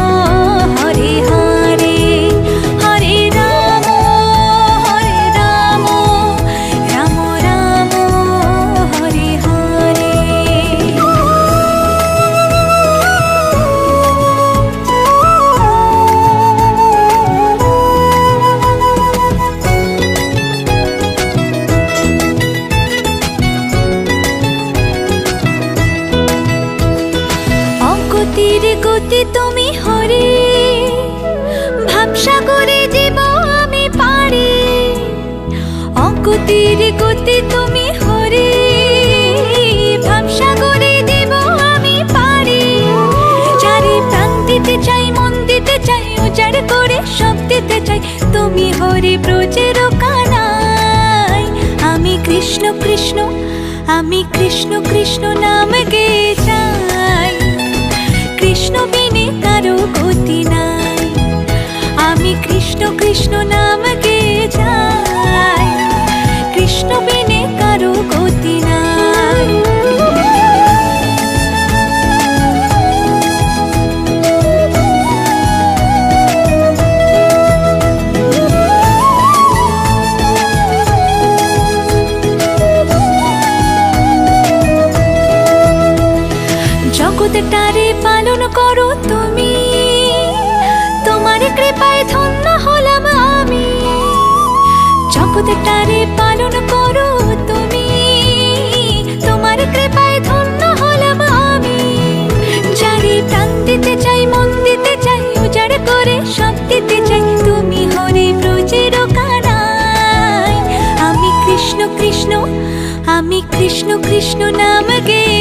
কৃষ্ণ গতি তুমি হরে। ভাবসাগরে জীব আমি পারি। অগতির গতি তুমি হরে। ভাবসাগরে জীব আমি পারি। চারি প্রাণ চাই, মন দিতে চাই উজাড় করে সব দিতে চাই, তুমি হরে ব্রজের কানাই আমি কৃষ্ণ কৃষ্ণ, আমি কৃষ্ণ কৃষ্ণ নাম গে যাই জগৎটারে পালন করো তুমি। তোমার কৃপায় ধন্য হলাম আমি। জগৎটারে পালন করো তুমি। তোমার কৃপায় ধন্য হলাম আমি। যারে প্রাণ দিতে চাই, মন দিতে চাই, উজাড় করে সব দিতে চাই, তুমি হরে ব্রজের কানাই আমি কৃষ্ণ কৃষ্ণ, আমি কৃষ্ণ কৃষ্ণ নাম গে